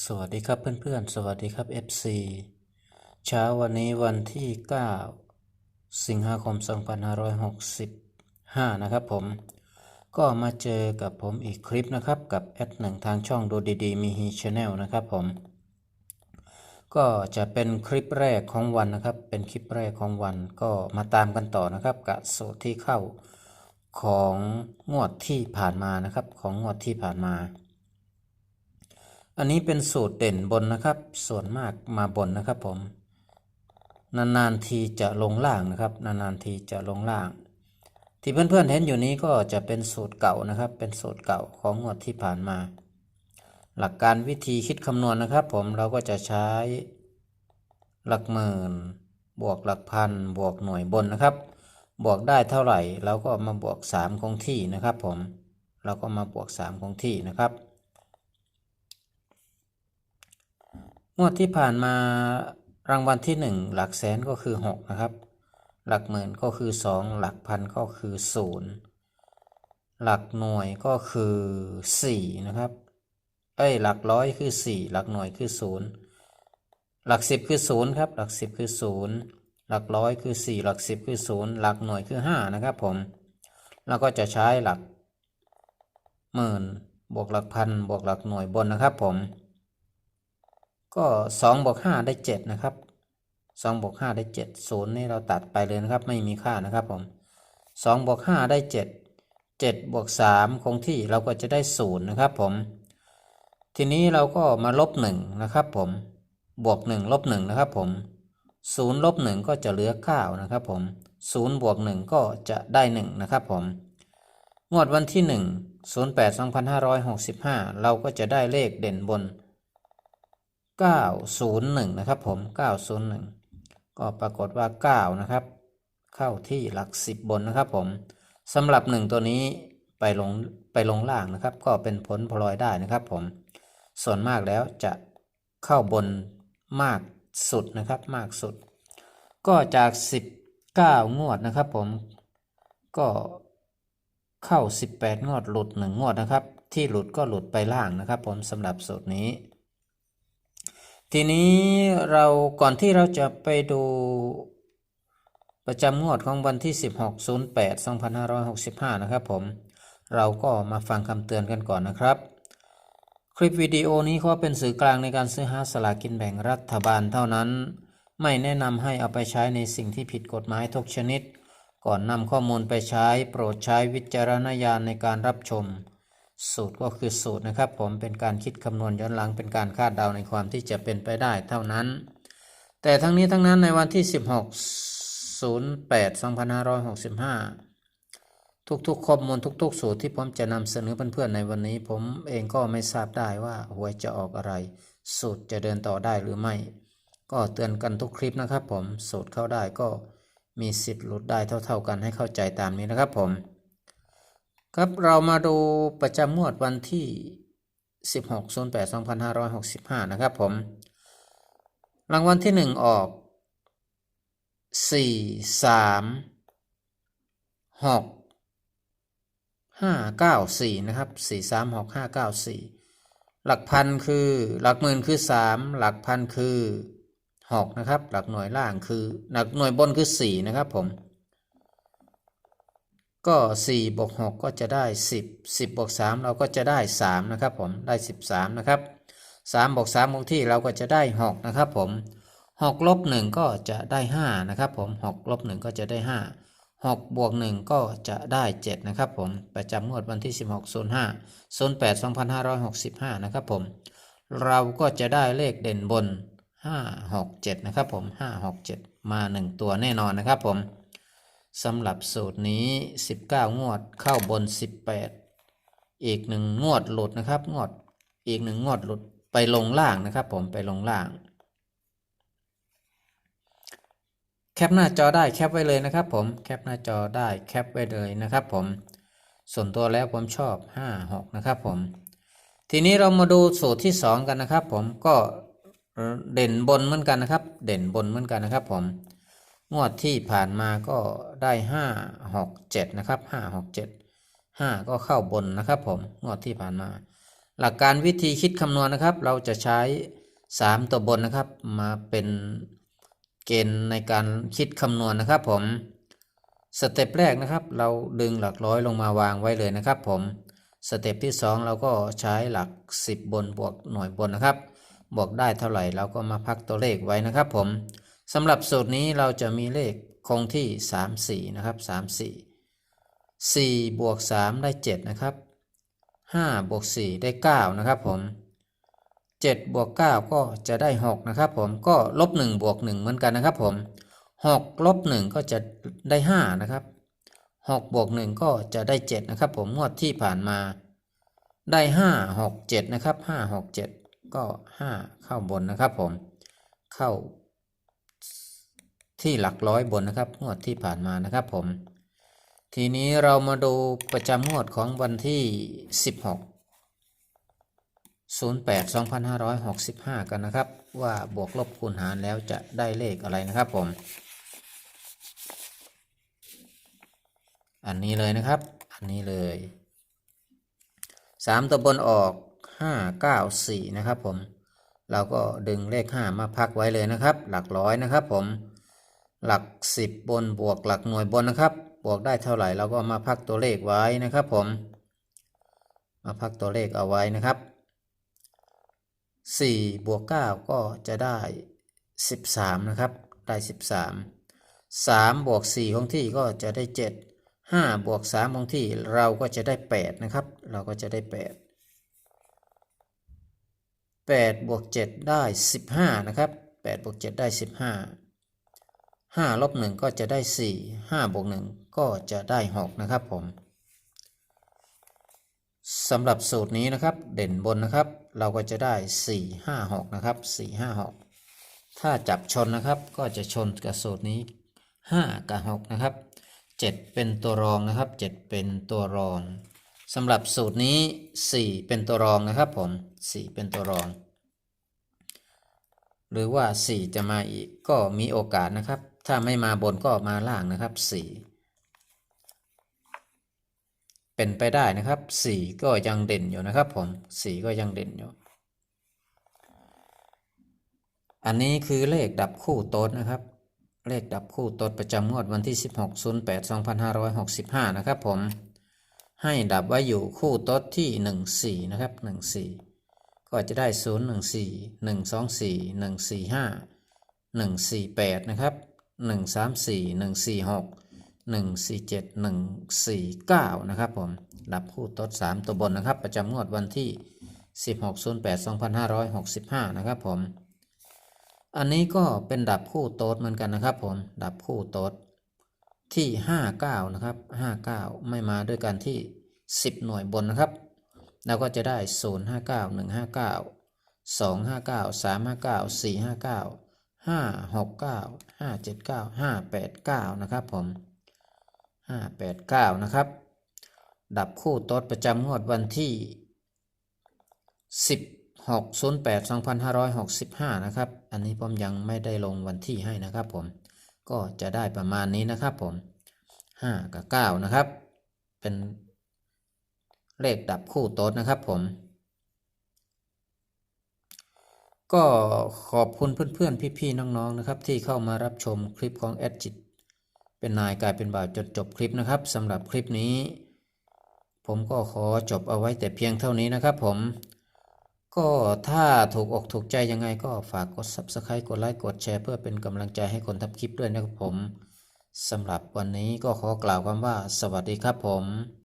สวัสดีครับเพื่อนๆ สวัสดีครับ FC เช้าวันนี้วันที่ 9 สิงหาคม 2565 นะครับผม ก็มาเจอกับผมอีกคลิปนะครับ กับแอดหนึ่งทางช่องดูดีๆ มีฮีชแนลนะครับผม ก็จะเป็นคลิปแรกของวันนะครับ เป็นคลิปแรกของวันก็มาตามกันต่อนะครับ กับสูตรที่เข้าของงวดที่ผ่านมานะครับ ของงวดที่ผ่านมา อันนี้เป็นสูตรเด่นบนนะครับ ส่วนมากมาบนนะครับผม นานๆทีจะลงล่างนะครับ นานๆทีจะลงล่าง ที่เพื่อนๆเห็นอยู่นี้ก็จะเป็นสูตรเก่านะครับ เป็นสูตรเก่าของงวดที่ผ่านมา หลักการวิธีคิดคำนวณนะครับ ผมเราก็จะใช้ หลักหมื่น บวกหลักพัน บวกหน่วยบนนะครับ บวกได้เท่าไหร่เราก็มาบวก 3 คงที่นะครับ ผมเราก็มาบวก 3 คงที่นะครับ งวดที่ผ่านมารางวัลที่ 1 หลักแสนก็คือ 6 นะครับ หลักหมื่นก็คือ 2 หลักพันก็คือ 0 หลักหน่วยก็คือ 4 นะครับ เอ้ยหลักร้อยคือ 4 หลักหน่วยคือ 0 หลัก 10 คือ 0 ครับ หลัก 10 คือ 0 หลักร้อยคือ 4 หลัก 10 คือ 0 หลักหน่วยคือ 5 นะครับผม แล้วก็จะใช้หลักหมื่นบวกหลักพันบวกหลักหน่วยบนนะครับผม ก็2บวก5ได้7นะครับ2บวก5ได้7 0นย์นี่เราตัดไปเลยนะครับ ไม่มีค่านะครับผม2บวก5ได้7 7บวก3คงที่เราก็จะได้0นะครับผม ทีนี้เราก็มาลบ1นะครับผมบวก1ลบ1นะครับผม0ลบ1ก็จะเหลือ9นะครับผม0บวก1ก็จะได้1นะครับผมงวดวันที่1 08 2565เราก็จะได้เลขเด่นบน 901 นะครับผม 901 ก็ปรากฏว่า 9 นะครับ เข้าที่หลัก 10 บนนะครับผมสำหรับ 1 ตัวนี้ไปลงไปลงล่างนะครับ ก็เป็นผลพลอยได้นะครับผม ส่วนมากแล้วจะเข้าบนมากสุดนะครับมากสุด ก็จาก 19 งวดนะครับผมก็เข้า 18 งวดหลุด 1 งวดนะครับ ที่หลุดก็หลุดไปล่างนะครับผมสำหรับสูตรนี้ ทีนี้เราก่อนที่เราจะไปดูประจำงวดของวันที่ 16 08 2565 นะครับผม เราก็มาฟังคำเตือนกันก่อนนะครับ คลิปวิดีโอนี้ก็เป็นสื่อกลางในการซื้อหาสลากกินแบ่งรัฐบาลเท่านั้น ไม่แนะนำให้เอาไปใช้ในสิ่งที่ผิดกฎหมายทุกชนิด ก่อนนำข้อมูลไปใช้โปรดใช้วิจารณญาณในการรับชม สูตรก็คือสูตรนะครับ ผมเป็นการคิดคำนวณย้อนหลังเป็นการคาดเดาในความที่จะเป็นไปได้เท่านั้น แต่ทั้งนี้ทั้งนั้นในวันที่ 16 08 2565 ทุกๆข้อมูลทุก ๆ สูตรที่ผมจะนำเสนอเพื่อนๆในวันนี้ ผมเองก็ไม่ทราบได้ว่าหวยจะออกอะไร สูตรจะเดินต่อได้หรือไม่ ก็เตือนกันทุกคลิปนะครับ ผมสูตรเข้าได้ก็มีสิทธิ์หลุดได้เท่า ๆ กันให้เข้าใจตามนี้นะครับผม ครับเรามาดูประจำงวดวันที่ 16 08 2565 นะครับผม รางวัลที่ 1 ออก 4 3 6 5 9 4 นะครับ 4 3 6 5 9 4 หลักพันคือหลักหมื่นคือ 3 หลักพันคือ 6 นะครับ หลักหน่วยล่างคือ หลักหน่วยบนคือ 4 นะครับผม ก็4บวก6ก็จะได้ 10 10บวก3เราก็จะได้ 3 นะครับผมได้ 13 นะครับ3บวก3คงที่เราก็จะได้ 6 นะครับผม6ลบ1ก็จะได้ 5 นะครับผม6ลบ1ก็จะได้ 5 6บวก1ก็จะได้ 7 นะครับผมประจำงวดวันที่ 16 05 08 2565 นะครับผมเราก็จะได้เลขเด่นบน 5 6 7 นะครับผม5 6 7 มา 1 ตัวแน่นอนนะครับผม สำหรับสูตรนี้ 19 งวดเข้าบน 18 อีกหนึ่งงวดหลุดนะครับ งวดอีกหนึ่งงวดหลุดไปลงล่างนะครับ ผมไปลงล่าง แคปหน้าจอได้แคปไว้เลยนะครับ ผมแคปหน้าจอได้แคปไว้เลยนะครับผมส่วนตัวแล้วผมชอบ 5 6 นะครับผม ทีนี้เรามาดูสูตรที่ 2 กันนะครับ ผมก็เด่นบนเหมือนกันนะครับ เด่นบนเหมือนกันนะครับ ผม งวดที่ผ่านมาก็ได้ห้าหกเจ็ดนะครับห้าหกเจ็ดห้าก็เข้าบนนะครับผมงวดที่ผ่านมา หลักการวิธีคิดคำนวณนะครับ เราจะใช้3ตัวบนนะครับ มาเป็นเกณฑ์ในการคิดคำนวณนะครับผมสเต็ปแรกนะครับ เราดึงหลักร้อยลงมาวางไว้เลยนะครับ ผมสเต็ปที่ 2 เราก็ใช้หลัก 10 บนบวกหน่วยบนนะครับบวกได้เท่าไหร่เราก็มาพักตัวเลขไว้นะครับผม สำหรับสูตรนี้เราจะมีเลขคงที่ 3 4 นะครับ 3 4 4บวก3ได้ 7 นะครับ5บวก4ได้ 9 นะครับผม7บวก9ก็จะได้ 6 นะครับผมก็ลบ1บวก1เหมือนกันนะครับผม6ลบ1ก็จะได้ 5 นะครับ6บวก1ก็จะได้ 7 นะครับผมงวดที่ผ่านมาได้ 5 6 7 นะครับ 5 6 7 ก็ 5 เข้าบนนะครับผมเข้า ที่หลักร้อยบนนะครับงวดที่ผ่านมานะครับผม ทีนี้เรามาดูประจำงวดของวันที่ 16 08 2565 กันนะครับ ว่าบวกลบคูณหารแล้วจะได้เลขอะไรนะครับผม อันนี้เลยนะครับ อันนี้เลย 3 ตัวบนออก 5 9 4 นะครับผม เราก็ดึงเลข 5 มาพักไว้เลยนะครับ หลักร้อยนะครับผม หลัก 10 บนบวกหลักหน่วยบนนะครับ บวกได้เท่าไหร่เราก็มาพักตัวเลขไว้นะครับผม มาพักตัวเลขเอาไว้นะครับ 4 บวก 9 ก็จะได้ 13 นะครับ ได้ 13 3 บวก 4 ของที่ก็จะได้ 7 5 บวก 3 ของที่เราก็จะได้ 8 นะครับ เราก็จะได้ 8 8 บวก 7 ได้ 15 นะครับ 8 บวก 7 ได้ 15 5ลบ1ก็จะได้ 4 5บวก1ก็จะได้ 6 นะครับผมสำหรับสูตรนี้นะครับเด่นบนนะครับ เราก็จะได้ 4 5 6 นะครับ 4 5 6 ถ้าจับชนนะครับก็จะชนกับสูตรนี้ 5 กับ 6 นะครับ 7 เป็นตัวรองนะครับ 7 เป็นตัวรองสำหรับสูตรนี้ 4 เป็นตัวรองนะครับผม 4 เป็นตัวรอง หรือว่า 4 จะมาอีกก็มีโอกาสนะครับ ถ้าไม่มาบนก็มาล่างนะครับ 4 เป็นไปได้นะครับ 4 ก็ยังเด่นอยู่นะครับ ผม 4 ก็ยังเด่นอยู่ อันนี้คือเลขดับคู่โต๊ดนะครับ เลขดับคู่โต๊ดประจำงวดวันที่ 16 08 2565 นะครับ ผม ให้ดับไว้อยู่คู่โต๊ดที่ 14 นะครับ 14ก็จะได้ 0 1 4 1 2 4 1 4 5 1 4 8 นะครับ 1 3 4 1 4 6 1 4 7 1 4 9 นะครับผมดับคู่ตด 3 ตัวบนนะครับ ประจำงวดวันที่ 16 08 2565 นะครับผม อันนี้ก็เป็นดับคู่โต๊ดเหมือนกันนะครับผม ดับคู่โต๊ดที่ 59 นะครับ 59 ไม่มาด้วยกันที่ 10 หน่วยบนนะครับ เราก็จะได้ 059 159 259 359 459 5 9 1 5 9 2 5 9 3 5 9 4 5 9 5 6 9 5 7 9 5 8 9นะครับผม5 8 9นะครับ ดับคู่โต๊ดประจำงวดวันที่16 08 2565นะครับ อันนี้ผมยังไม่ได้ลงวันที่ให้นะครับผม ก็จะได้ประมาณนี้นะครับผม5กับ9นะครับ เป็นเลขดับคู่โต๊ดนะครับผม ก็ขอบคุณเพื่อนๆ พี่ๆ น้องๆ นะครับ ที่เข้ามารับชมคลิปของแอดจิต เป็นนายกลายเป็นบ่าวจนจบคลิปนะครับสำหรับคลิปนี้ ผมก็ขอจบเอาไว้แต่เพียงเท่านี้นะครับผม ก็ถ้าถูกอกถูกใจยังไงก็ฝากกด Subscribe กดไลค์กดแชร์เพื่อเป็นกำลังใจให้คนทำคลิปด้วยนะครับผมสำหรับวันนี้ก็ขอกล่าวคำว่า สวัสดีครับผม